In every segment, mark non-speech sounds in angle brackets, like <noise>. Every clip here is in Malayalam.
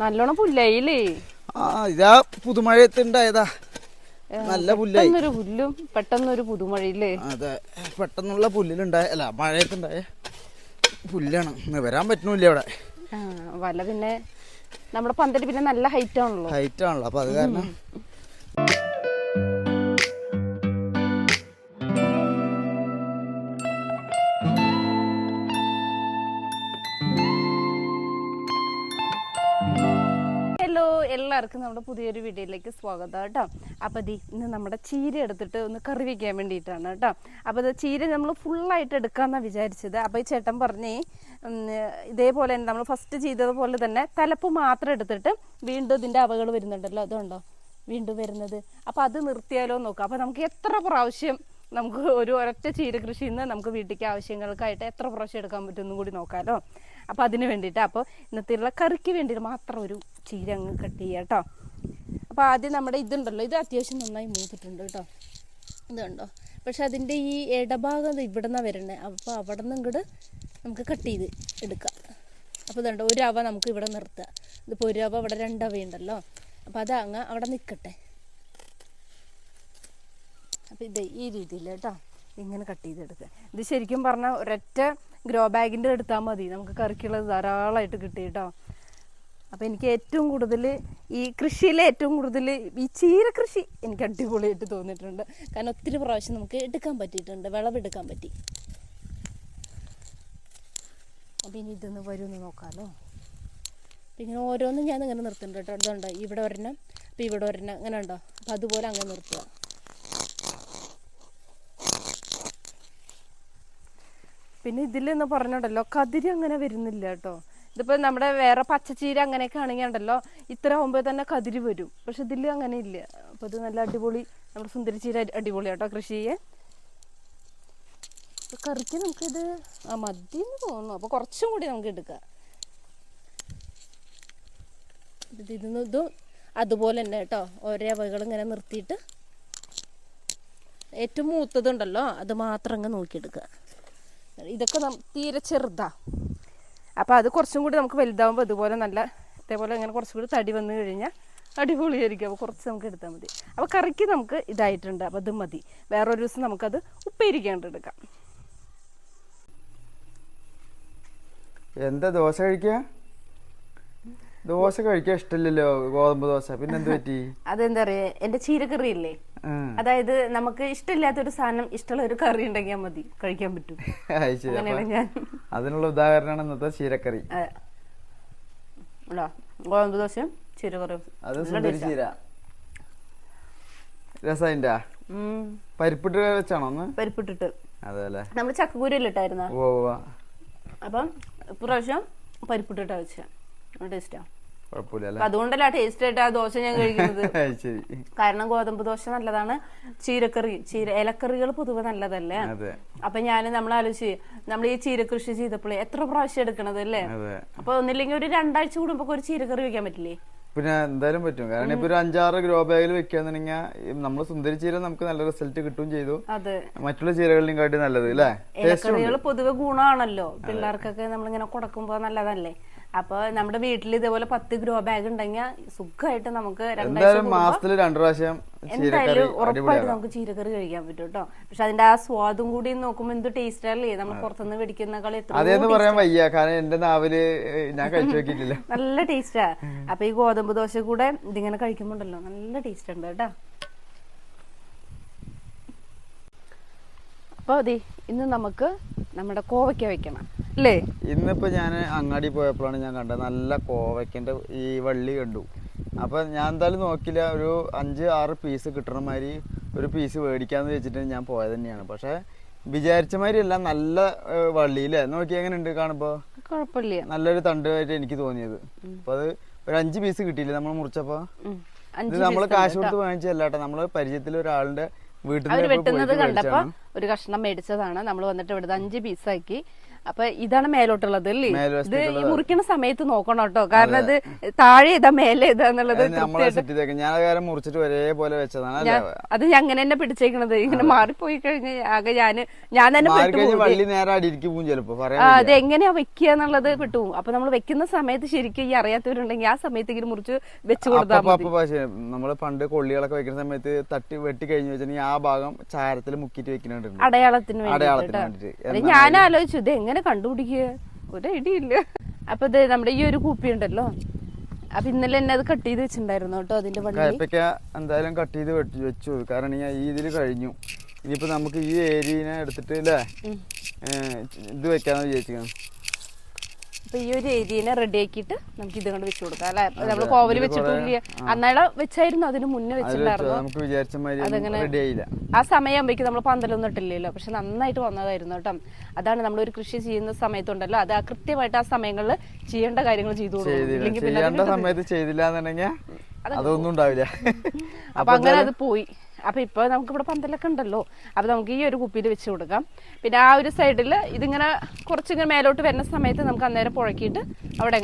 നല്ലോണം പുല്ലായില്ലേ? ആ ഇതാ പുതുമഴയത്തുണ്ടായതാ നല്ല പുല്ലായി. പുല്ലും പെട്ടെന്നൊരു പുതുമഴയില്ലേ? അതെ പെട്ടെന്നുള്ള പുല്ലിലുണ്ടായ അല്ല മഴയത്തുണ്ടായ പുല്ലാണ്. വരാൻ പറ്റണില്ല ഇവിടെ. വല പിന്നെ നമ്മുടെ പന്തൽ പിന്നെ നല്ല ഹൈറ്റ് ആണല്ലോ. ഹൈറ്റ് ആണല്ലോ അപ്പൊ അത് കാരണം എല്ലാവർക്കും നമ്മുടെ പുതിയൊരു വീഡിയോയിലേക്ക് സ്വാഗതം കേട്ടോ. അപ്പോൾ ദി ഇന്ന് നമ്മുടെ ചീര എടുത്തിട്ട് ഒന്ന് കറി വയ്ക്കാൻ വേണ്ടിയിട്ടാണ് കേട്ടോ. അപ്പോൾ ഇത് ചീര നമ്മൾ ഫുള്ളായിട്ട് എടുക്കാമെന്നാണ് വിചാരിച്ചത്. അപ്പോൾ ഈ ചേട്ടൻ പറഞ്ഞേ ഇതേപോലെ തന്നെ നമ്മൾ ഫസ്റ്റ് ചെയ്തതുപോലെ തന്നെ തലപ്പ് മാത്രം എടുത്തിട്ട് വീണ്ടും ഇതിന്റെ അവകൾ വരുന്നുണ്ടല്ലോ അതുണ്ടോ? വീണ്ടും വരുന്നത്. അപ്പോൾ അത് നിർത്തിയാലോ നോക്കാം. അപ്പോൾ നമുക്ക് എത്ര പ്രാവശ്യം നമുക്ക് ഒരു ഒരൊറ്റ ചീര കൃഷിയിൽ നിന്ന് നമുക്ക് വീട്ടിലേക്ക് ആവശ്യങ്ങൾക്കായിട്ട് എത്ര പ്രാവശ്യം എടുക്കാൻ പറ്റുമെന്നും കൂടി നോക്കാമല്ലോ അപ്പോൾ അതിന് വേണ്ടിയിട്ട് അപ്പോൾ ഇന്നത്തെയുള്ള കറിക്ക് വേണ്ടിയിട്ട് മാത്രം ഒരു ചീര അങ്ങ് കട്ട് ചെയ്യുക കേട്ടോ അപ്പോൾ ആദ്യം നമ്മുടെ ഇതുണ്ടല്ലോ ഇത് അത്യാവശ്യം നന്നായി മൂത്തിട്ടുണ്ട് കേട്ടോ ഇതുണ്ടോ പക്ഷെ അതിന്റെ ഈ ഇടഭാഗം ഇവിടെ നിന്നാണ് വരണേ. അപ്പോൾ അവിടെ നിന്ന് ഇങ്ങോട്ട് നമുക്ക് കട്ട് ചെയ്ത് എടുക്കാം. അപ്പോൾ ഇതുണ്ടോ ഒരു അവ നമുക്ക് ഇവിടെ നിർത്തുക ഇതിപ്പോൾ ഒരു അവ ഇവിടെ രണ്ടവയുണ്ടല്ലോ അപ്പോൾ അത് അങ്ങ് അവിടെ നിൽക്കട്ടെ അപ്പോൾ ഇത് ഈ രീതിയിൽ കേട്ടോ ഇങ്ങനെ കട്ട് ചെയ്തെടുക്കുക. ഇത് ശരിക്കും പറഞ്ഞാൽ ഒരൊറ്റ ഗ്രോ ബാഗിന്റെ എടുത്താൽ മതി. നമുക്ക് കറിക്കുള്ളത് ധാരാളമായിട്ട് കിട്ടി കേട്ടോ അപ്പോൾ എനിക്ക് ഏറ്റവും കൂടുതൽ ഈ കൃഷിയിൽ ഏറ്റവും കൂടുതൽ ഈ ചീര കൃഷി എനിക്ക് അടിപൊളിയായിട്ട് തോന്നിയിട്ടുണ്ട്. കാരണം ഒത്തിരി പ്രാവശ്യം നമുക്ക് എടുക്കാൻ പറ്റിയിട്ടുണ്ട്. വിളവെടുക്കാൻ പറ്റി. അപ്പോൾ ഇനി ഇതൊന്ന് വരുമെന്ന് നോക്കാമല്ലോ അപ്പം ഇങ്ങനെ ഓരോന്നും ഞാൻ ഇങ്ങനെ നിർത്തുന്നുണ്ട് കേട്ടോ. ഇതുണ്ടോ? ഇവിടെ ഒരെണ്ണം അപ്പോൾ ഇവിടെ ഒരെണ്ണം. അങ്ങനെ ഉണ്ടോ? അപ്പോൾ അതുപോലെ അങ്ങനെ നിർത്തുക. പിന്നെ ഇതിലെന്ന് പറഞ്ഞുണ്ടല്ലോ കതിരി അങ്ങനെ വരുന്നില്ല കേട്ടോ. ഇതിപ്പോ നമ്മുടെ വേറെ പച്ചച്ചീര അങ്ങനെയൊക്കെ ആണെങ്കിൽ ഉണ്ടല്ലോ ഇത്ര ആകുമ്പോൾ തന്നെ കതിരി വരും. പക്ഷെ ഇതിൽ അങ്ങനെ ഇല്ല. അപ്പൊ ഇത് നല്ല അടിപൊളി നമ്മുടെ സുന്ദരി ചീര അടിപൊളി കേട്ടോ കൃഷി ചെയ്യാൻ കറിക്ക് നമുക്കിത് ആ മതി എന്ന് തോന്നുന്നു. അപ്പൊ കുറച്ചും കൂടി നമുക്ക് എടുക്കാം. ഇത് ഇതിന്ന് ഇതും അതുപോലെ തന്നെ കേട്ടോ. ഓരോ അവകൾ ഇങ്ങനെ നിർത്തിയിട്ട് ഏറ്റവും മൂത്തതുണ്ടല്ലോ അത് മാത്രം അങ്ങ് നോക്കിയെടുക്കുക. ഇതൊക്കെ തീരെ ചെറുതാ. അപ്പോൾ അത് കുറച്ചും കൂടി നമുക്ക് വലുതാവുമ്പോൾ ഇതുപോലെ നല്ല ഇതേപോലെ ഇങ്ങനെ കുറച്ചും കൂടി തടി വന്നു കഴിഞ്ഞാൽ അടിപൊളിയായിരിക്കും. അപ്പോൾ കുറച്ച് നമുക്ക് എടുത്താൽ മതി. അപ്പോൾ കറിക്ക് നമുക്ക് ഇതായിട്ടുണ്ട്. അപ്പോൾ അത് മതി. വേറൊരു ദിവസം നമുക്കത് ഉപ്പേരിക്കാണ്ട് എടുക്കാം എന്താ ദോശ കഴിക്കുക ദോശ കഴിക്കാൻ ഇഷ്ടമില്ലല്ലോ ഗോതമ്പ് ദോശ. പിന്നെ എന്ത് പറ്റി? അതെന്താ പറയുക എന്റെ ചീരക്കറി ഇല്ലേ ആ, അതായത് നമുക്ക് ഇഷ്ടമില്ലാത്ത ഒരു സാധനം ഇഷ്ടമുള്ള ഒരു കറി ഉണ്ടെങ്കിൽ മതി. കഴിക്കാൻ പറ്റും. <laughs> അതിനുള്ള ഉദാഹരണമാണ് ഇന്നത്തെ ചീരക്കറി. ഗോതമ്പ് ദോശയും ചീരക്കറിയും അത് സുന്ദരി ചീര. രസതിന്റെ ഉം. പരിപ്പിട്ട് വെച്ചാണോ ഒന്ന് പരിപ്പിട്ടിട്ട്. അതെ അല്ലേ നമ്മൾ ഓ അപ്പം ഇപ്രാവശ്യം പരിപ്പിട്ടിട്ടാ വെച്ച. ടേസ്റ്റാ. അപ്പൊ അതുകൊണ്ടല്ല ടേസ്റ്റ് ആയിട്ട് ആ ദോശ ഞാൻ കഴിക്കുന്നത്. <laughs> കാരണം ഗോതമ്പ് ദോശ നല്ലതാണ്. ചീരക്കറി ചീര ഇലക്കറികൾ പൊതുവെ നല്ലതല്ലേ? അപ്പൊ ഞാൻ നമ്മൾ ആലോചിച്ച് നമ്മൾ ഈ ചീരകൃഷി ചെയ്തപ്പോഴേ എത്ര പ്രാവശ്യം എടുക്കണത് അല്ലേ? അപ്പൊ ഒന്നില്ലെങ്കിൽ ഒരു രണ്ടാഴ്ച കൂടുമ്പോ ഒരു ചീരക്കറി വെക്കാൻ പറ്റില്ലേ? പിന്നെ എന്തായാലും പറ്റും. കാരണം ഇപ്പൊ ഒരു അഞ്ചാറ് ഗ്രോ ബാഗിൽ വെക്കാന്നുണ്ടെങ്കിൽ നമ്മൾ സുന്ദരി ചീര നമുക്ക് നല്ല റിസൾട്ട് കിട്ടും ചെയ്തു. അതെ. മറ്റുള്ള ചീരകളിലും കാട്ടി നല്ലത് അല്ലേ? പൊതുവെ ഗുണമാണല്ലോ. പിള്ളേർക്കൊക്കെ നമ്മളിങ്ങനെ കൊടുക്കുമ്പോ നല്ലതല്ലേ? അപ്പൊ നമ്മുടെ വീട്ടിൽ ഇതേപോലെ പത്ത് ഗ്രോ ബാഗ് ഉണ്ടെങ്കിൽ സുഖമായിട്ട് നമുക്ക് രണ്ടാഴ്ച എന്തായാലും മാസത്തിൽ രണ്ടു പ്രാവശ്യം എന്തായാലും ഉറപ്പായിട്ട് നമുക്ക് ചീരക്കറി കഴിക്കാൻ പറ്റും കേട്ടോ. പക്ഷെ അതിന്റെ ആ സ്വാദും കൂടി നോക്കുമ്പോ എന്ത് ടേസ്റ്റ് അല്ലേ? നമ്മൾ പുറത്തുനിന്ന് മേടിക്കുന്നേക്കാൾ എത്ര അതേന്ന് പറയാൻ വയ്യ. കാരണം എന്റെ നാവിൽ ഞാൻ കഴിച്ചു <laughs> നോക്കിയിട്ടില്ല. നല്ല ടേസ്റ്റാ അപ്പൊ ഈ ഗോതമ്പ് ദോശ കൂടെ ഇതിങ്ങനെ കഴിക്കുമ്പോണ്ടല്ലോ നല്ല ടേസ്റ്റ് ഉണ്ട് കേട്ടോ. അപ്പൊ അതെ ഇന്ന് നമുക്ക് നമ്മുടെ കോവയ്ക്ക വെക്കണം അല്ലേ ഇന്നിപ്പോ ഞാൻ അങ്ങാടി പോയപ്പോഴാണ് ഞാൻ കണ്ടത്. നല്ല കോവയ്ക്കന്റെ ഈ വള്ളി കണ്ടു. അപ്പൊ ഞാൻ എന്തായാലും നോക്കില്ല. ഒരു അഞ്ച് ആറ് പീസ് കിട്ടണ മാതിരി ഒരു പീസ് മേടിക്കാന്ന് വെച്ചിട്ട് ഞാൻ പോയത് തന്നെയാണ്. പക്ഷെ വിചാരിച്ച മാതിരി അല്ല നല്ല വള്ളി അല്ലേ നോക്കി എങ്ങനെ ഉണ്ട് കാണുമ്പോ? കുഴപ്പമില്ല. നല്ലൊരു തണ്ടായിട്ട് എനിക്ക് തോന്നിയത്. അപ്പൊ അത് ഒരു അഞ്ച് പീസ് കിട്ടിയില്ലേ നമ്മൾ മുറിച്ചപ്പോ. ഇത് നമ്മൾ കാശ് കൊടുത്ത് വാങ്ങിച്ചല്ല കേട്ടോ നമ്മൾ പരിചയത്തിൽ ഒരാളുടെ വീട്ടിൽ വെട്ടുന്നത് കണ്ടപ്പോ. ഒരു കഷ്ണം മേടിച്ചതാണ്. നമ്മൾ വന്നിട്ട് ഇവിടുത്തെ അഞ്ച് പീസാക്കി അപ്പൊ ഇതാണ് മേലോട്ടുള്ളത്. അല്ലേ ഇത് ഈ മുറിക്കുന്ന സമയത്ത് നോക്കണം കേട്ടോ. കാരണം ഇത് താഴെ ഇതാ മേലെ ഇതാന്നുള്ളത് അത് ഞാൻ അത് മുറിച്ചിട്ട് ഒരേപോലെ വെച്ചതാണ് അത് അങ്ങനെ തന്നെ പിടിച്ചേക്കണത്. ഇങ്ങനെ മാറിപ്പോയി കഴിഞ്ഞ ആകെ ഞാൻ ഞാൻ തന്നെ അത് എങ്ങനെയാ വെക്കുക എന്നുള്ളത് കിട്ടും. അപ്പൊ നമ്മൾ വെക്കുന്ന സമയത്ത് ശരിക്കും ഈ അറിയാത്തവരുണ്ടെങ്കിൽ ആ സമയത്ത് ഇങ്ങനെ മുറിച്ച് വെച്ച് കൊടുത്താൽ നമ്മൾ പണ്ട് കൊള്ളികളൊക്കെ വെക്കുന്ന സമയത്ത് തട്ടി വെട്ടി കഴിഞ്ഞു വെച്ചിട്ടുണ്ടെങ്കിൽ ആ ഭാഗം ചാരത്തിൽ മുക്കിട്ട് വെക്കുന്നുണ്ട് അടയാളത്തിന് വേണ്ടി അടയാളത്തിന് വേണ്ടിട്ട് ഞാൻ ആലോചിച്ചു ഇത് എങ്ങനെ കണ്ടുപിടിക്കുക? ഒരു ഐഡിയ ഇല്ല. അപ്പൊ ഇത് നമ്മുടെ ഈ ഒരു കൂപ്പി ഉണ്ടല്ലോ. അപ്പൊ ഇന്നലെ എന്നെ അത് കട്ട് ചെയ്ത് വെച്ചിണ്ടായിരുന്നു കേട്ടോ അതിന്റെ എന്തായാലും കട്ട് ചെയ്ത് വെച്ചു കാരണം ഞാൻ ഈ ഇതിൽ കഴിഞ്ഞു. ഇനിയിപ്പോ നമുക്ക് ഈ ഏരിയനെ എടുത്തിട്ട് അല്ലേ. ഇത് വെക്കാന്ന് വിചാരിച്ചു അപ്പൊ ഈ ഒരു ഏരിയനെ റെഡി ആക്കിയിട്ട് നമുക്ക് ഇത് കൊണ്ട് വെച്ച് കൊടുക്കാം അല്ലെ? നമ്മൾ കോവൽ വെച്ചിട്ടില്ല അന്നേരം വെച്ചായിരുന്നു അതിന് മുന്നേ വെച്ചിട്ടുണ്ടായിരുന്നു. അതങ്ങനെ- ആ സമയമാകുമ്പോഴേക്കും നമ്മൾ പന്തലൊന്നും ഇട്ടില്ലല്ലോ. പക്ഷെ നന്നായിട്ട് വന്നതായിരുന്നു കേട്ടോ. അതാണ് നമ്മൾ ഒരു കൃഷി ചെയ്യുന്ന സമയത്തുണ്ടല്ലോ. അത് കൃത്യമായിട്ട് ആ സമയങ്ങളിൽ ചെയ്യേണ്ട കാര്യങ്ങൾ ചെയ്തു കൊടുക്കും. ചെയ്തില്ല. അതൊന്നും ഉണ്ടാവില്ല. അപ്പൊ അങ്ങനെ അത് പോയി. അപ്പൊ ഇപ്പോൾ നമുക്ക് ഇവിടെ പന്തലൊക്കെ ഉണ്ടല്ലോ. അപ്പോൾ നമുക്ക് ഈ ഒരു കുപ്പിയിൽ വെച്ച് കൊടുക്കാം. പിന്നെ ആ ഒരു സൈഡിൽ ഇതിങ്ങനെ കുറച്ചിങ്ങനെ മേലോട്ട് വരുന്ന സമയത്ത് നമുക്ക് അന്നേരം പുഴക്കിയിട്ട് അവിടെ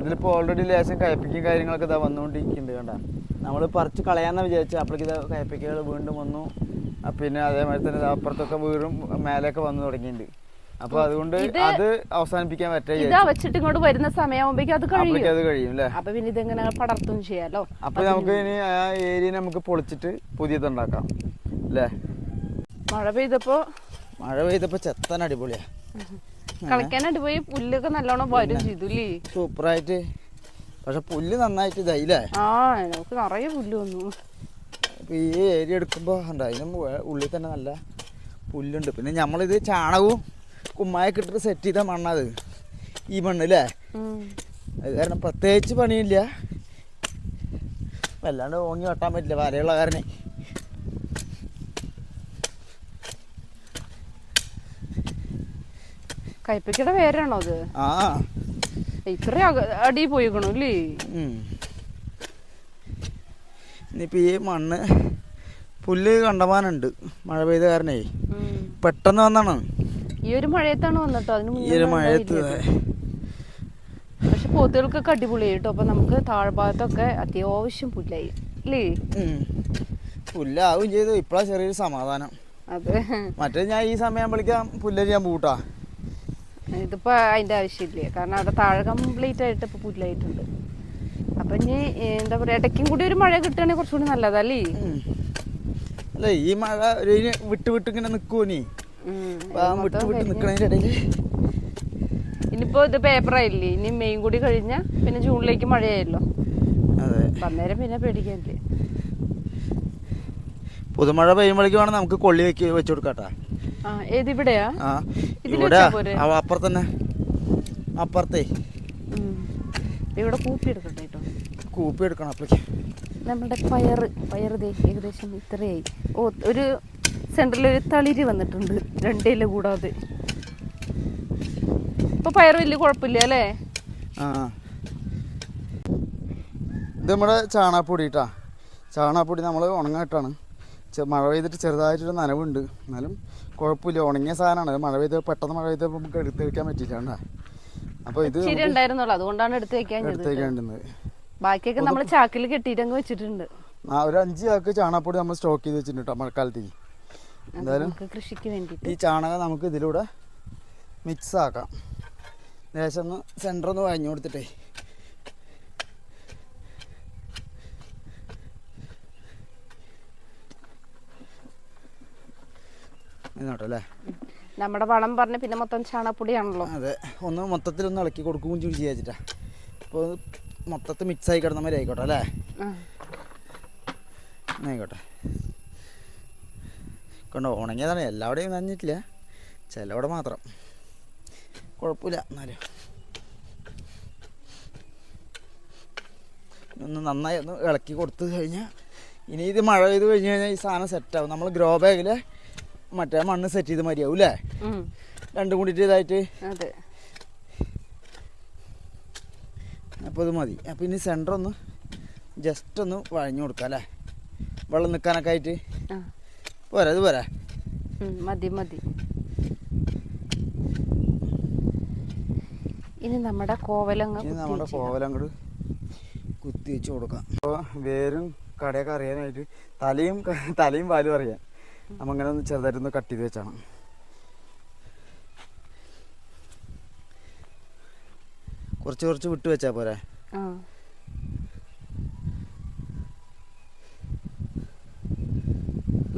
ഇതിലിപ്പോൾ ഓൾറെഡി ലേശം കയപ്പിക്കും കാര്യങ്ങളൊക്കെ ഇതാ വന്നുകൊണ്ടിരിക്കുന്നുണ്ട് കണ്ട. നമ്മൾ പറിച്ച് കളയാന്ന് വിചാരിച്ചു അപ്പോഴേക്ക് ഇത് കയപ്പിക്കകൾ വീണ്ടും വന്നു. പിന്നെ അതേമാതിരി തന്നെ അപ്പുറത്തൊക്കെ വീറും മേലെയൊക്കെ വന്നു തുടങ്ങിയിട്ടുണ്ട്. അപ്പൊ അതുകൊണ്ട് അത് അവസാനിപ്പിക്കാൻ പറ്റില്ല ഇതാ വെച്ചിട്ട് ഇങ്ങോട്ട് വരുന്ന സമയമാകുമ്പോഴേക്കും അത് കഴിയും. അപ്പോഴേക്ക് അത് കഴിയും അല്ലേ അപ്പൊ പിന്നെ ഇതെങ്ങനെ പടർത്തും ചെയ്യാലോ? അപ്പൊ നമുക്ക് ഇനി ആ ഏരിയ നമുക്ക് പൊളിച്ചിട്ട് പുതിയത് ഉണ്ടാക്കാം അല്ലേ മഴ പെയ്തപ്പോ മഴ പെയ്തപ്പോ ചെത്താൻ അടിപൊളിയാ. കളിക്കാനായിട്ട് പോയി പുല്ലൊക്കെ നല്ലോണം വരും ചെയ്തു സൂപ്പർ സൂപ്പറായിട്ട്. പക്ഷെ പുല്ല് നന്നായിട്ട് ഇതായില്ലേ ആ നമുക്ക് നിറയെ പുല്ല് വന്നു. ഈ ഏരിയ എടുക്കുമ്പോ അതിന് ഉള്ളിൽ തന്നെ നല്ല പുല്ലുണ്ട്. പിന്നെ നമ്മളിത് ചാണകവും കുമ്മായൊക്കെ ഇട്ടിട്ട് സെറ്റ് ചെയ്ത മണ്ണത്. ഈ മണ്ണ് അല്ലേ അത് കാരണം പ്രത്യേകിച്ച് പണിയില്ല. വല്ലാണ്ട് ഓങ്ങി വെട്ടാൻ പറ്റില്ല വരയുള്ള കാരണം. കയ്പയ്ക്കയുടെ പേരാണോ അത്? ആ. ഇത്ര അടി പോയിക്കണു അല്ലേ? ഉം. ഇനിയിപ്പോ ഈ മണ്ണ് പുല്ല് കണ്ടമാനുണ്ട് മഴ പെയ്ത കാരണേ. പെട്ടെന്ന് വന്നാണ്. ഈ ഒരു മഴയത്താണ് വന്നിട്ടോ? അതിന് ഈ മുന്നേ ഒരു ഒന്നും മഴയത്ത് പക്ഷെ പോത്തുകൾക്കൊക്കെ അടിപൊളിയായി കേട്ടോ അപ്പൊ നമുക്ക് താഴ്ഭാഗത്തൊക്കെ അത്യാവശ്യം പുല്ലായി. അല്ലേ പുല്ലാവും ചെയ്തു. ഇപ്പഴാ ചെറിയൊരു സമാധാനം. അതെ. മറ്റേ ഞാൻ ഈ സമയം വിളിക്കാം. പുല്ലരിയാൻ പൂട്ടാ ഇതിപ്പോ അതിന്റെ ആവശ്യമില്ല? കാരണം അവിടെ താഴെ കംപ്ലീറ്റ് ആയിട്ട് ഇപ്പൊ പുല്ലായിട്ടുണ്ട്. അപ്പൊ ഇനി എന്താ പറയാ ഇടയ്ക്കും കൂടി ഒരു മഴ കിട്ടുകയാണെങ്കിൽ കുറച്ചുകൂടി നല്ലതല്ലേ. അല്ല? ഈ മഴ ഒരു വിട്ട് വിട്ട് ഇങ്ങനെ നിക്കുവോ നീ വിട്ട് വിട്ട് ഇടയിൽ. ഇനിയിപ്പോ ഇത് പേപ്പറായില്ലേ? ഇനി മെയിൻ കൂടി കഴിഞ്ഞ പിന്നെ ജൂണിലേക്ക് മഴയായല്ലോ. അന്നേരം പിന്നെ പേടിക്കാനില്ലേ പുതുമഴ പെയ്യുമ്പോഴേക്കും നമുക്ക് കൊള്ളി വെക്ക് വെച്ചു കൊടുക്കാട്ടാ. ആ ഏത് ഇവിടെയാ ആ ഇതിൽ ഇവിടെ വെച്ചാ പോരെ? ആ, അപ്പുറത്തന്നെ. അപ്പുറത്തേ. ഉം. ഇവിടെ കൂപ്പി എടുക്കട്ടെ കേട്ടോ കൂപ്പി എടുക്കണം അപ്പഴേക്ക് നമ്മുടെ ഏകദേശം ഇത്രയായി. ഓ ഒരു സെന്ററിൽ ഒരു തളിര് വന്നിട്ടുണ്ട്. രണ്ടില കൂടാതെ. ഇപ്പൊ പയർ വലിയ കുഴപ്പമില്ല അല്ലേ. ഇത് നമ്മുടെ ചാണാപ്പൊടി കേട്ടാ ചാണാപ്പൊടി നമ്മൾ ഉണങ്ങായിട്ടാണ് മഴ പെയ്തിട്ട് ചെറുതായിട്ടൊരു നനവുണ്ട്. എന്നാലും കുഴപ്പമില്ല. ഉണങ്ങിയ സാധനമാണ് മഴ പെയ്ത് പെട്ടെന്ന് മഴ പെയ്ത് നമുക്ക് എടുത്ത് വെക്കാൻ പറ്റില്ല കണ്ടാ. അപ്പോൾ ഇത് ഉണ്ടായിരുന്നുള്ളൂ. അതുകൊണ്ടാണ് എടുത്ത് വെക്കാൻ എടുത്ത് വെക്കേണ്ടുന്നത് ബാക്കിയൊക്കെ നമ്മൾ ചാക്കിൽ കെട്ടിട്ട് അങ്ങ് വെച്ചിട്ടുണ്ട്. ഒരു അഞ്ച് ചാക്ക് ചാണാപ്പൊടി നമ്മൾ സ്റ്റോക്ക് ചെയ്ത് വെച്ചിട്ടുണ്ട് മഴക്കാലത്തേക്ക് എന്തായാലും കൃഷിക്ക് വേണ്ടി ഈ ചാണകം നമുക്ക് ഇതിലൂടെ മിക്സ് ആക്കാം. ലേശം ഒന്ന് സെന്റർ ഒന്ന് വഴഞ്ഞു കൊടുത്തിട്ടേ. അല്ലേ? നമ്മുടെ വളം പറഞ്ഞ പിന്നെ മൊത്തം ചാണകപ്പൊടിയാണല്ലോ. അതെ. ഒന്ന് മൊത്തത്തിൽ ഒന്ന് ഇളക്കി കൊടുക്കുകയും ചെയ്യും ചെയ്യാച്ചിട്ടാ. അപ്പോൾ മൊത്തത്തിൽ മിക്സ് ആയി കിടന്ന മാതിരി ആയിക്കോട്ടെ അല്ലേ? ആയിക്കോട്ടെ. കണ്ടോ ഉണങ്ങിയതാണ്. എല്ലാവിടെയും നനഞ്ഞിട്ടില്ല. ചിലവിടെ മാത്രം. കുഴപ്പമില്ല എന്നാലും. ഒന്ന് നന്നായി ഒന്ന് ഇളക്കി കൊടുത്തു കഴിഞ്ഞാൽ ഇനി ഇത് മഴ പെയ്ത് കഴിഞ്ഞ് കഴിഞ്ഞാൽ ഈ സാധനം സെറ്റാവും നമ്മൾ ഗ്രോ ബാഗിൽ മറ്റേ മണ്ണ് സെറ്റ് ചെയ്ത് മതിയാവും അല്ലേ. രണ്ടും കൂടിയിട്ട് ഇതായിട്ട് അപ്പോൾ ഇത് മതി. അപ്പോൾ ഇനി സെന്റർ ഒന്ന് ജസ്റ്റ് ഒന്ന് വഴഞ്ഞു കൊടുക്കാം അല്ലേ വെള്ളം നിൽക്കാനൊക്കെ ആയിട്ട്. പോരാ ഇത് പോരാ. മതി മതി. ഇനി നമ്മുടെ കോവലങ്ങ ഇനി നമ്മുടെ കോവലങ്ങട് കുത്തി വെച്ച് കൊടുക്കാം. അപ്പോൾ വേരും കടയൊക്കെ അറിയാനായിട്ട് തലയും തലയും പാലും അറിയാൻ നമ്മൾ അങ്ങനെ ഒന്ന് ചെറുതായിട്ടൊന്ന് കട്ട് ചെയ്ത് വെച്ചാണ്. കുറച്ച് കുറച്ച് വിട്ട് വെച്ചാൽ പോരെ?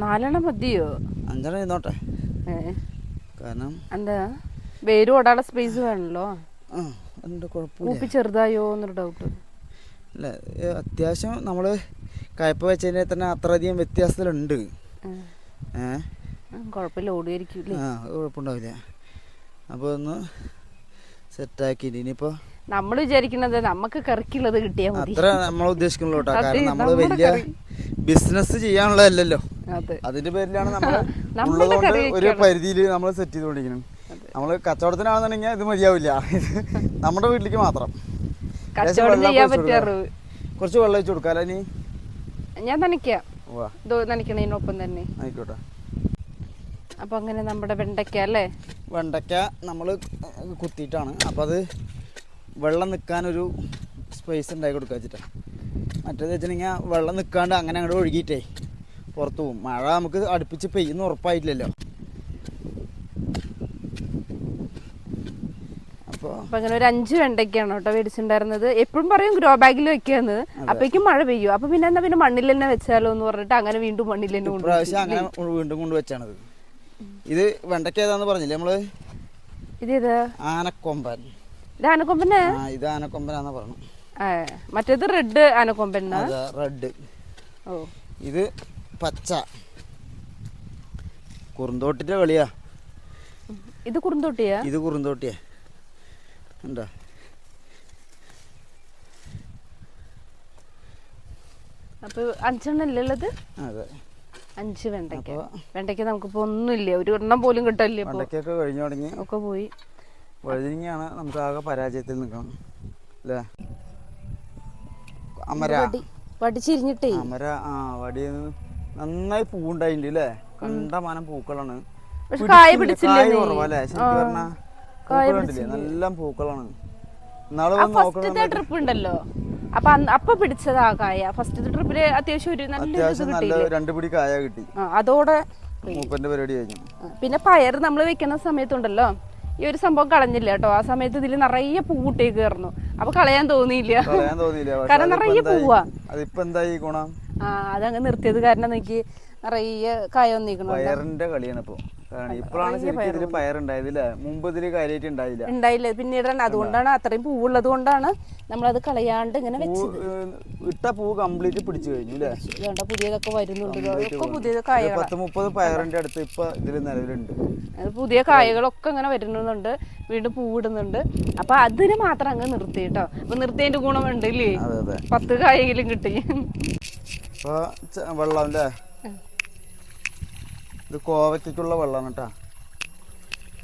നാലെണ്ണം മതിയോ? അഞ്ചെണ്ണം ഇരുന്നോട്ടെ. കാരണം എന്താ? വേര് ഓടാനുള്ള സ്പേസ് വേണല്ലോ. ഉപ്പി ചെറുതായോ എന്നൊരു ഡൗട്ട് അല്ല അത്യാവശ്യം നമ്മൾ കയ്പ വെച്ചതിനെ തന്നെ അത്രയധികം വ്യത്യാസത്തിലുണ്ട്. ഏഹ് കുഴപ്പമില്ല ഓടിയായിരിക്കും ആ കുഴപ്പമുണ്ടാവില്ല. അപ്പോൾ ഒന്ന് സെറ്റാക്കി ഇനിയിപ്പോൾ നമ്മൾ വിചാരിക്കുന്നത് നമുക്ക് കറിക്കുള്ളത് കിട്ടിയാൽ മതി. അത്ര നമ്മൾ ഉദ്ദേശിക്കുള്ളൂ കേട്ടോ. കാരണം നമ്മൾ വലിയ ബിസിനസ് ചെയ്യാനുള്ളതല്ലോ അതെ. അതിന്റെ പേരിലാണ് നമ്മൾ <laughs> ഒരു. പരിധിയിൽ നമ്മൾ സെറ്റ് ചെയ്തുകൊണ്ടിരിക്കണം നമ്മൾ കച്ചവടത്തിനാണെന്നുണ്ടെങ്കിൽ ഇത് മതിയാവില്ല. ഇത് <laughs> നമ്മുടെ വീട്ടിലേക്ക് മാത്രം. കുറച്ച് വെള്ളം വെച്ച് കൊടുക്കാലോ നീ ഞാൻ നനയ്ക്കാം. വാ ഇത് നനയ്ക്കണതിനൊപ്പം തന്നെ. ആയിക്കോട്ടെ. അപ്പൊ അങ്ങനെ നമ്മുടെ വെണ്ടയ്ക്ക അല്ലേ? വെണ്ടയ്ക്ക നമ്മൾ കുത്തിയിട്ടാണ്. അപ്പൊ അത് വെള്ളം നിൽക്കാനൊരു സ്പേസ് ഉണ്ടായി കൊടുക്കുക വെച്ചിട്ടാണ് മറ്റേത് വെച്ചിട്ടുണ്ടെങ്കിൽ വെള്ളം നിൽക്കാണ്ട് അങ്ങനെ അങ്ങോട്ട് ഒഴുകിയിട്ടേ പുറത്ത് പോകും. മഴ നമുക്ക് അടുപ്പിച്ച് പെയ്യുന്ന ഉറപ്പായിട്ടില്ലല്ലോ. അപ്പോൾ അപ്പൊ അങ്ങനെ ഒരു അഞ്ച് വെണ്ടയ്ക്കാണ് കേട്ടോ മേടിച്ചിട്ടുണ്ടായിരുന്നത്. എപ്പോഴും പറയും ഗ്രോ ബാഗിൽ വെക്കാന്ന്. അപ്പേക്കും മഴ പെയ്യും. അപ്പൊ പിന്നെ എന്നാ പിന്നെ മണ്ണിൽ തന്നെ വെച്ചാലോ എന്ന് പറഞ്ഞിട്ട് അങ്ങനെ വീണ്ടും മണ്ണിൽ തന്നെ കൊണ്ടുപോയി അങ്ങനെ വീണ്ടും കൊണ്ട് വെച്ചാണ് ഇത് വെണ്ടയ്ക്ക ഏതാന്ന് പറഞ്ഞില്ലേ നമ്മൾ? ഇത് ആനക്കൊമ്പൻ. ഇത് ആനക്കൊമ്പന്? ഇത് ആനക്കൊമ്പനാന്ന് പറഞ്ഞു മറ്റേത് റെഡ് ആനക്കൊമ്പൻ റെഡ്. ഓ. ഇത് പച്ച. കുറുന്തോട്ടിന്റെ കളിയാ ഇത് കുറുന്തോട്ടിയാ? ഇത് കുറുന്തോട്ടിയാ. എന്താ അപ്പൊ അഞ്ചെണ്ണം അല്ലേ ഉള്ളത്? അതെ. അഞ്ച് വെണ്ടയ്ക്ക. വെണ്ടയ്ക്ക നമുക്കിപ്പോ ഒന്നുമില്ല. ഒരു എണ്ണം പോലും കിട്ടില്ല ഇപ്പൊ. വെണ്ടയ്ക്കൊക്കെ കഴിഞ്ഞു തുടങ്ങി. ഒക്കെ പോയി. വഴുതിരിങ്ങയാണ് നമുക്ക് ആകെ പരാജയത്തിൽ നിൽക്കണം അല്ലേ? അമര. വടി വടി ചിരിഞ്ഞിട്ടേ. അമര ആ വടി നന്നായി പൂവുണ്ടായിട്ടുണ്ട് അല്ലേ? കണ്ടമാനം പൂക്കളാണ്. പക്ഷെ കായ പിടിച്ചില്ല, പിടിച്ചില്ലേ കായ് നീ? കുറവാ അല്ലേ? ശരിക്കും പറഞ്ഞാ പൂക്കൾ നല്ല പൂക്കളാണ്. നാളെ വന്ന് നോക്കണം ഫസ്റ്റത്തെ ട്രിപ്പ് ഉണ്ടല്ലോ. അപ്പൊ അപ്പ പിടിച്ചതാ കായ. ഫസ്റ്റ് ട്രിപ്പിൽ അത്യാവശ്യം ഒരു നല്ല രണ്ട് പിടി കായ കിട്ടി. അതോടെ മൂപ്പന്റെ പരിപാടി കഴിഞ്ഞു. പിന്നെ പയർ നമ്മൾ വെക്കുന്ന സമയത്തുണ്ടല്ലോ. ഈ ഒരു സംഭവം കളഞ്ഞില്ല കേട്ടോ. ആ സമയത്ത് ഇതിൽ നിറയെ പൂട്ടേക്ക് കയറുന്നു. അപ്പൊ കളയാൻ തോന്നിയില്ല. കാരണം നിറയെ? പൂവാ. അതിപ്പോ എന്തായി ഗുണം? ആ അതങ്ങ് നിർത്തിയത് കാരണം എനിക്ക് നിറയെ കായ വന്നിരിക്കണം പയറിന്റെ കളിയാണ് ഇപ്പൊ ഇപ്പോഴാണ് ശരിക്കും മുമ്പ് കാര്യമായിട്ട് ഉണ്ടായില്ല. ഉണ്ടായില്ല. പിന്നീടാണ് അതുകൊണ്ടാണ് അത്രയും പൂവുള്ളത് കൊണ്ടാണ് നമ്മളത് കളയാണ്ട് ഇങ്ങനെ വെച്ചത്. ഇട്ട പൂ കംപ്ലീറ്റ് പിടിച്ചു കഴിഞ്ഞു അല്ലേ പുതിയതൊക്കെ വരുന്നുണ്ട്. പത്ത് മുപ്പത് പയറിന്റെ അടുത്ത് ഇപ്പൊ നിലവിലുണ്ട്. പുതിയ കായകളൊക്കെ ഇങ്ങനെ വരുന്നുണ്ട്. വീണ്ടും പൂവിടുന്നുണ്ട് അപ്പൊ അതിന് മാത്രം അങ്ങ് നിർത്തി കേട്ടോ അപ്പൊ നിർത്തിയതിന്റെ ഗുണമുണ്ട് ഇല്ലേ? പത്ത് കായെങ്കിലും കിട്ടി. വെള്ളം അല്ലേ ഇത് കോവയ്ക്കുള്ള വെള്ളമാണ് കേട്ടോ.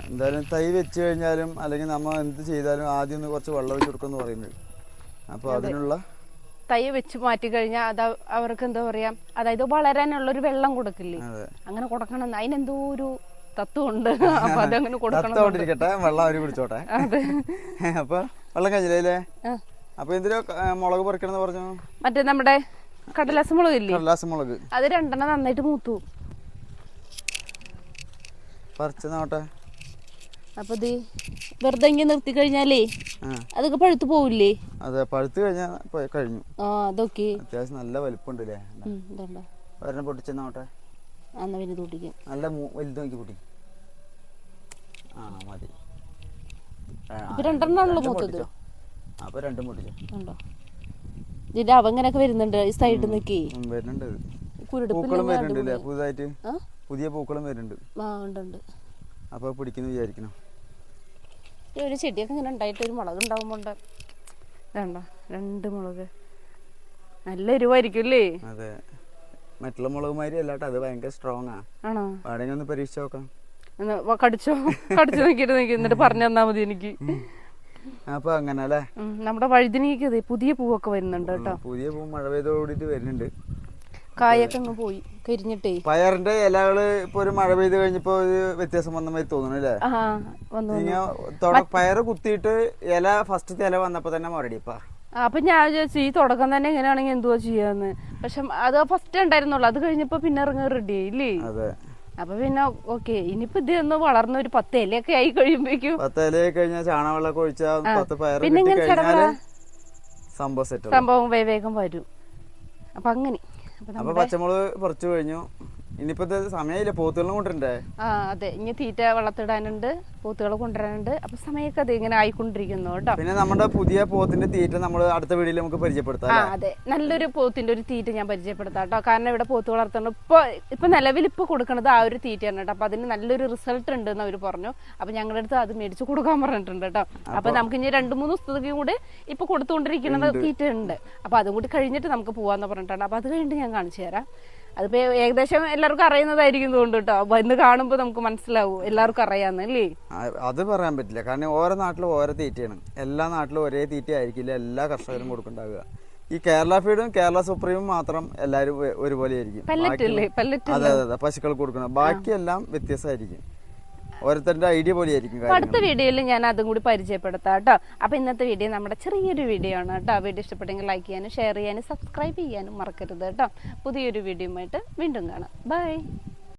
എന്തായാലും തൈ വെച്ച് കഴിഞ്ഞാലും അല്ലെങ്കിൽ നമ്മൾ എന്ത് ചെയ്താലും ആദ്യം ഒന്ന് കുറച്ച് വെള്ളം വെച്ച് കൊടുക്കുമെന്ന് പറയുന്നത്. അപ്പോൾ അതിനുള്ള തൈ വെച്ച് മാറ്റി കഴിഞ്ഞാൽ അത് അവർക്ക് എന്താ പറയാ അതായത് വളരാനുള്ള ഒരു വെള്ളം കൊടുക്കില്ലേ? അങ്ങനെ കൊടുക്കണം അതിനെന്തോ ഒരു തത്വമുണ്ട്. <laughs> അപ്പൊ അതങ്ങനെ കൊടുക്കണം വെള്ളം അവർ പിടിച്ചോട്ടെ <laughs> അപ്പൊ വെള്ളം കഴിഞ്ഞില്ലേ ആ. അപ്പൊ എന്തിനാ മുളക് പറിക്കണം പറഞ്ഞു? മറ്റേ നമ്മുടെ കടലാസ് മുളകില്ലേ കടലാസ് മുളക്. അത് രണ്ടെണ്ണം നന്നായിട്ട് മൂത്തു. പറിച്ചു നോട്ടെ അപ്പൊ ഇത് വെറുതെ ഇങ്ങനെ നിർത്തി കഴിഞ്ഞാലേ അതൊക്കെ പഴുത്തു പോവില്ലേ? അതെ പഴുത്തു കഴിഞ്ഞാൽ കഴിഞ്ഞു. ആ അതൊക്കെ. അത്യാവശ്യം നല്ല വലിപ്പമുണ്ട് അല്ലേ ഒരെണ്ണം പൊട്ടിച്ചു നോട്ടെ ആ, എന്നാ പിന്നെ തൂട്ടിക്കാം നല്ല വലുത് നോക്കി പൊട്ടി. ആ മതി. മൂത്തത്. അപ്പൊ രണ്ടും പൊട്ടിച്ചു? ഇതിന്റെ അവങ്ങനൊക്കെ വരുന്നുണ്ട് ഈ സൈഡിൽ നിന്നൊക്കെ. വരുന്നുണ്ട് പൂക്കളും വരുന്നുണ്ട് അല്ലേ പുതുതായിട്ട് പുതിയ പൂക്കളും വരുന്നുണ്ട്. ആ ഉണ്ട് ഉണ്ട് അപ്പൊ പിടിക്കുന്നു വിചാരിക്കണം ഈ ഒരു ചെടിയൊക്കെ ഇങ്ങനെ ഉണ്ടായിട്ട് ഒരു മുളക് ഉണ്ടാവുമ്പോണ്ട് വേണ്ട രണ്ട് മുളക്. നല്ല എരിവായിരിക്കും അല്ലേ അതെ. മറ്റുള്ള മുളക് മാതിരി അല്ലാട്ടോ അത് ഭയങ്കര സ്ട്രോങ് ആണോ? വേണമെങ്കിൽ ഒന്ന് പരീക്ഷിച്ച് നോക്കാം. കടിച്ചോ? കടിച്ചു നോക്കിട്ട് നോക്കി എന്നിട്ട് പറഞ്ഞു തന്നാ മതി എനിക്ക്. അപ്പൊ അങ്ങനെ അല്ലേ നമ്മുടെ വഴുതിനിക്ക് അതെ പുതിയ പൂവൊക്കെ വരുന്നുണ്ട് കേട്ടോ. പുതിയ പൂ മഴ പെയ്തോടി വരുന്നുണ്ട്. കായൊക്കെ അങ്ങ് പോയി കരിഞ്ഞിട്ടേ. പയറിന്റെ ഇലകൾ ഇപ്പൊ ഒരു മഴ പെയ്ത് കഴിഞ്ഞപ്പോ ഒരു വ്യത്യാസം വന്ന മാതിരി തോന്നുന്നു അല്ലേ? പയറ് കുത്തിയിട്ട് ഇല ഫസ്റ്റ് ഇല വന്നപ്പോ തന്നെ മുരടിപ്പാ അപ്പൊ ഞാൻ വിചാരിച്ചു ഈ തുടക്കം തന്നെ എങ്ങനെയാണെങ്കിൽ എന്തുവാ ചെയ്യാന്ന്. പക്ഷെ അത് ഫസ്റ്റ് ഉണ്ടായിരുന്നുള്ളു. അത് കഴിഞ്ഞപ്പോ പിന്നെ ഇറങ്ങി റെഡി ആയില്ലേ അതെ. അപ്പൊ പിന്നെ ഓക്കെ ഇനിയിപ്പോ ഇത് ഒന്ന് വളർന്ന ഒരു പത്ത് ഇലയൊക്കെ ആയി കഴിയുമ്പോഴേക്കും പത്ത് ഇല കഴിഞ്ഞാൽ ചാണകവെള്ളമൊക്കെ ഒഴിച്ചാൽ പത്ത് പിന്നെ. സംഭവം വേവേഗം വേഗം വരും. അപ്പൊ അങ്ങനെ. അപ്പൊ അപ്പൊ പച്ചമുളക് പറിച്ചു കഴിഞ്ഞു. ഇനിയിപ്പോ സമയമില്ല പോത്തുകളും കൊണ്ടുവരണ്ടേ? ആ അതെ. ഇനി തീറ്റ വളർത്തിടാനുണ്ട് പോത്തുകൾ കൊണ്ടുവരാനുണ്ട്. അപ്പൊ സമയമൊക്കെ അത് ഇങ്ങനെ ആയിക്കൊണ്ടിരിക്കുന്നു കേട്ടോ. പിന്നെ നമ്മുടെ പുതിയ പോത്തിന്റെ തീറ്റ നമ്മൾ അടുത്ത വീഡിയോയിൽ നമുക്ക് പരിചയപ്പെടുത്താം ആ അതെ. നല്ലൊരു പോത്തിന്റെ ഒരു തീറ്റ ഞാൻ പരിചയപ്പെടുത്താം കേട്ടോ. കാരണം ഇവിടെ പോത്ത് വളർത്തുന്നത് ഇപ്പൊ ഇപ്പൊ നിലവിൽ ഇപ്പൊ കൊടുക്കുന്നത് ആ ഒരു തീറ്റയാണ് കേട്ടോ. അപ്പൊ അതിന് നല്ലൊരു റിസൾട്ട് ഉണ്ട് എന്ന് അവർ പറഞ്ഞു. അപ്പൊ ഞങ്ങളുടെ അടുത്ത് അത് മേടിച്ച് കൊടുക്കാൻ പറഞ്ഞിട്ടുണ്ട് കേട്ടോ. അപ്പൊ നമുക്ക് ഇനി രണ്ടു മൂന്ന് ദിവസത്തേക്കും കൂടി ഇപ്പൊ കൊടുത്തുകൊണ്ടിരിക്കുന്നത് തീറ്റ ഉണ്ട് അപ്പൊ അതും കൂടി കഴിഞ്ഞിട്ട് നമുക്ക് പോവാന്ന് പറഞ്ഞിട്ടുണ്ട് അപ്പൊ അത് കഴിഞ്ഞിട്ട് ഞാൻ കാണിച്ചു തരാം. അതിപ്പോ ഏകദേശം എല്ലാവർക്കും അറിയുന്നതായിരിക്കും തോന്നുന്നു കേട്ടോ ഇന്ന് കാണുമ്പോൾ നമുക്ക് മനസ്സിലാവും. എല്ലാവർക്കും അറിയാന്ന് അല്ലേ? അത് പറയാൻ പറ്റില്ല. കാരണം ഓരോ നാട്ടിലും ഓരോ തീറ്റയാണ്. എല്ലാ നാട്ടിലും ഒരേ തീറ്റ ആയിരിക്കില്ല എല്ലാ കർഷകരും കൊടുക്കണ്ടാവുക. ഈ കേരള ഫീഡും കേരള സുപ്രീമും മാത്രം എല്ലാരും ഒരുപോലെ ആയിരിക്കും. അതെ അതെ അതെ. പശുക്കൾ കൊടുക്കണം ബാക്കിയെല്ലാം വ്യത്യസ്തമായിരിക്കും. ഓരോരുത്തരുടെ ഐഡിയ പോലെ ആയിരിക്കും അപ്പൊ അടുത്ത വീഡിയോയിൽ ഞാൻ അതും കൂടി പരിചയപ്പെടുത്താം കേട്ടോ. അപ്പൊ ഇന്നത്തെ വീഡിയോ നമ്മുടെ ചെറിയൊരു വീഡിയോ ആണ് കേട്ടോ. വീഡിയോ ഇഷ്ടപ്പെട്ടെങ്കിൽ ലൈക്ക് ചെയ്യാനും ഷെയർ ചെയ്യാനും സബ്സ്ക്രൈബ് ചെയ്യാനും മറക്കരുത് കേട്ടോ. പുതിയൊരു വീഡിയോ ആയിട്ട് വീണ്ടും കാണാം. ബൈ